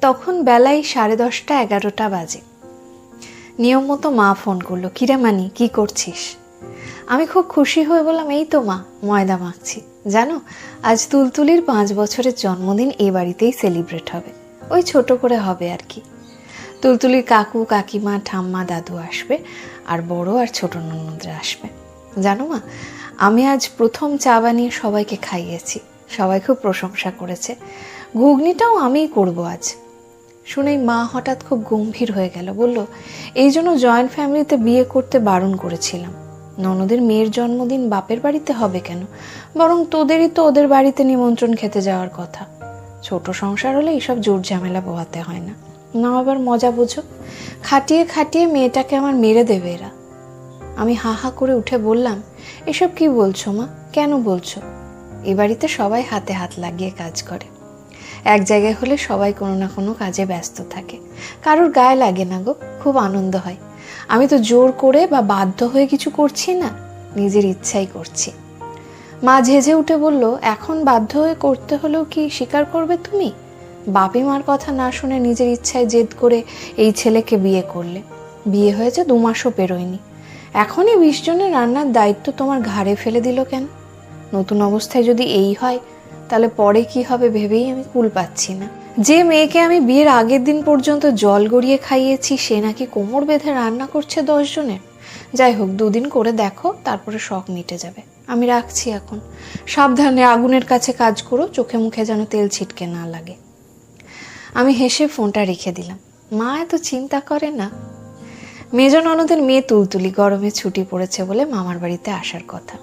তখন বেলায় সাড়ে দশটা, এগারোটা বাজে। নিয়ম মতো মা ফোন করল, কিরে মানি, কি করছিস? আমি খুব খুশি হয়ে বললাম, এই তো মা, ময়দা মাখছি। জানো, আজ তুলতুলির পাঁচ বছরের জন্মদিন, এ বাড়িতেই সেলিব্রেট হবে। ওই ছোট করে হবে আর কি। তুলতুলির কাকু, কাকিমা, ঠাম্মা, দাদু আসবে আর বড় আর ছোট ননদরা আসবে। জানো মা, আমি আজ প্রথম চা বানিয়ে সবাইকে খাইয়েছি। সবাই খুব প্রশংসা করেছে। ঘুগনিটাও আমিই করব আজ। শুনেই মা হঠাৎ খুব গম্ভীর হয়ে গেল। বলল, এই জন্য জয়েন্ট ফ্যামিলিতে বিয়ে করতে বারণ করেছিলাম। ননদের মেয়ের জন্মদিন বাপের বাড়িতে হবে কেন? বরং তোদেরই তো ওদের বাড়িতে নিমন্ত্রণ খেতে যাওয়ার কথা। ছোট সংসার হলে এইসব জোর ঝামেলা পোহাতে হয় না। না আবার মজা বুঝো। খাটিয়ে খাটিয়ে মেয়েটাকে আমার মেরে দেবে এরা। আমি হা হা করে উঠে বললাম, এসব কি বলছো মা? কেন বলছো? এ বাড়িতে সবাই হাতে হাত লাগিয়ে কাজ করে। এক জায়গায় হলে সবাই কোনো না কোনো কাজে ব্যস্ত থাকে। কারোর গায়ে লাগে না গো, খুব আনন্দ হয়। আমি তো জোর করে বা বাধ্য হয়ে কিছু করছি না, নিজের ইচ্ছাই করছি। মা ঝেঝে উঠে বলল, এখন বাধ্য হয়ে করতে হলেও কি স্বীকার করবে তুমি? বাপি মার কথা না শুনে নিজের ইচ্ছায় জেদ করে এই ছেলেকে বিয়ে করলে। বিয়ে হয়েছে দু মাসও পেরোয়নি। এখনই বিশ জনের রান্নার দায়িত্ব তোমার ঘাড়ে ফেলে দিল কেন? নতুন অবস্থায় যদি এই হয় তাহলে পরে কি হবে ভেবেই আমি কুল পাচ্ছি না। যে মেয়েকে আমি বিয়ের আগের দিন পর্যন্ত জল গড়িয়ে খাইয়েছি, সে নাকি কোমর বেঁধে রান্না করছে দশ জনের। যাই হোক, দুদিন করে দেখো, তারপরে শখ মিটে যাবে। আমি রাখছি এখন। সাবধানে আগুনের কাছে কাজ করো, চোখে মুখে যেন তেল ছিটকে না লাগে। আমি হেসে ফোনটা রেখে দিলাম। মা এত চিন্তা করে না। মেজ ননদের মেয়ে তুলতুলি গরমে ছুটি পড়েছে বলে মামার বাড়িতে আসার কথা।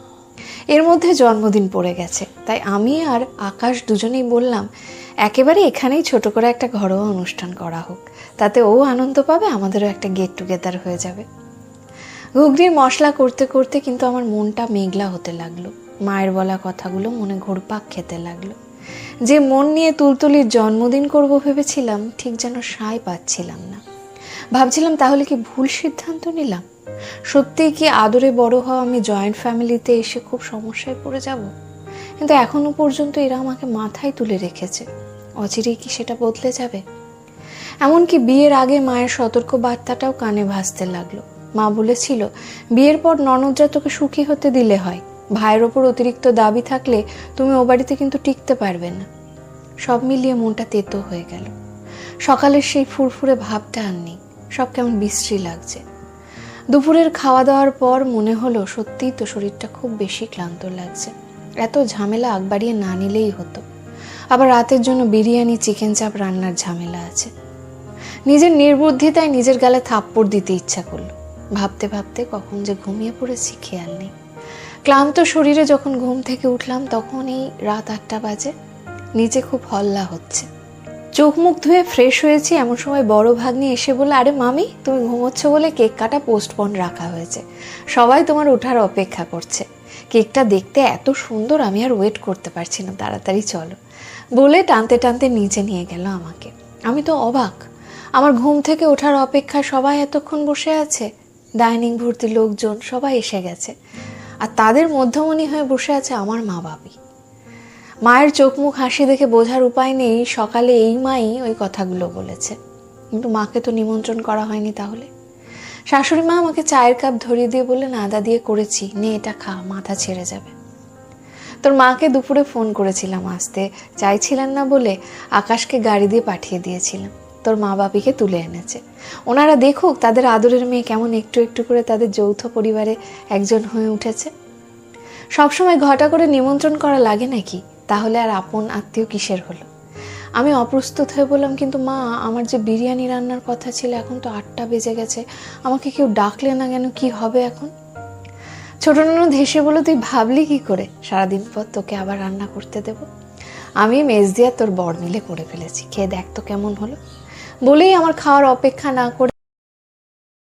এর মধ্যে জন্মদিন পড়ে গেছে। তাই আমি আর আকাশ দুজনেই বললাম, একেবারে এখানেই ছোট করে একটা ঘরোয়া অনুষ্ঠান করা হোক। তাতে ও আনন্দ পাবে, আমাদেরও একটা গেট টুগেদার হয়ে যাবে। ঘুগনির মশলা করতে করতে কিন্তু আমার মনটা মেঘলা হতে লাগল। মায়ের বলা কথাগুলো মনে ঘুরপাক খেতে লাগল। যে মন নিয়ে তুলতুলির জন্মদিন করব ভেবেছিলাম, ঠিক যেন সায় পাচ্ছিলাম না। ভাবছিলাম তাহলে কি ভুল সিদ্ধান্ত নিলাম? সত্যিই কি আদরে বড় হওয়া আমি জয়েন্ট ফ্যামিলিতে এসে খুব সমস্যায় পড়ে যাব? কিন্তু এখনও পর্যন্ত এরা আমাকে মাথায় তুলে রেখেছে। অচিরেই কি সেটা বদলে যাবে? এমনকি বিয়ের আগে মায়ের সতর্ক বার্তাটাও কানে ভাসতে লাগল। মা বলেছিল, বিয়ের পর ননদরা তোকে সুখী হতে দিলে হয়। ভাইয়ের ওপর অতিরিক্ত দাবি থাকলে তুমি ও বাড়িতে কিন্তু টিকতে পারবে না। সব মিলিয়ে মনটা তেতো হয়ে গেল। সকালের সেই ফুরফুরে ভাবটা আর নেই। সব কেমন বিশ্রী লাগছে। দুপুরের খাওয়া দাওয়ার পর মনে হলো সত্যিই তো শরীরটা খুব বেশি ক্লান্ত লাগছে। এত ঝামেলা আগ বাড়িয়ে না নিলেই হতো। আবার রাতের জন্য বিরিয়ানি, চিকেন চাপ রান্নার ঝামেলা আছে। নিজের নির্বুদ্ধিতায় নিজের গালে থাপ্পড় দিতে ইচ্ছা করল। ভাবতে ভাবতে কখন যে ঘুমিয়ে পড়েছি, খেয়াল নেই। ক্লান্ত শরীরে যখন ঘুম থেকে উঠলাম তখন এই রাত আটটা বাজে। নিচে খুব হল্লা হচ্ছে। চোখ মুখ ধুয়ে ফ্রেশ হয়েছি, এমন সময় বড় ভাগ্নি এসে বলে আরে মামি, তুমি ঘুমোচ্ছ বলে কেক কাটা পোস্টপন রাখা হয়েছে। সবাই তোমার ওঠার অপেক্ষা করছে। কেকটা দেখতে এত সুন্দর, আমি আর ওয়েট করতে পারছি না। তাড়াতাড়ি চলো। বলে টানতে টানতে নিচে নিয়ে গেল আমাকে। আমি তো অবাক। আমার ঘুম থেকে ওঠার অপেক্ষায় সবাই এতক্ষণ বসে আছে। ডাইনিং ভর্তি লোকজন সবাই এসে গেছে। আর তাদের মধ্যমণি হয়ে বসে আছে আমার মা বাবি মায়ের চোখ মুখ হাসি দেখে বোঝার উপায় নেই। সকালে এই মাই ওই কথাগুলো বলেছে। কিন্তু মাকে তো নিমন্ত্রণ করা হয়নি তাহলে। শাশুড়ি মা আমাকে চায়ের কাপ ধরিয়ে দিয়ে বললেন, আদা দিয়ে করেছি, নে এটা খা, মাথা ছেড়ে যাবে। তোর মাকে দুপুরে ফোন করেছিলাম আসতে, চাইছিলেন না বলে আকাশকে গাড়ি দিয়ে পাঠিয়ে দিয়েছিলাম। তোর মা বাপিকে তুলে এনেছে। ওনারা দেখুক তাদের আদরের মেয়ে কেমন একটু একটু করে তাদের যৌথ পরিবারে একজন হয়ে উঠেছে। সবসময় ঘটা করে নিমন্ত্রণ করা লাগে নাকি? তাহলে আর আপন আত্মীয় কিসের হলো? আমি অপ্রস্তুত হয়ে বললাম, কিন্তু মা, আমার যে বিরিয়ানি রান্নার কথা ছিল, এখন তো আটটা বেজে গেছে। আমাকে কেউ ডাকলে না কেন কি হবে এখন? ছোট নানু ধেসে বলো তুই ভাবলি কি করে? সারাদিন পর তোকে আবার রান্না করতে দেব। আমি মেজ দিয়া তোর বর মিলে করে ফেলেছি। খেয়ে দেখ তো কেমন হলো। বলেই আমার খাওয়ার অপেক্ষা না করে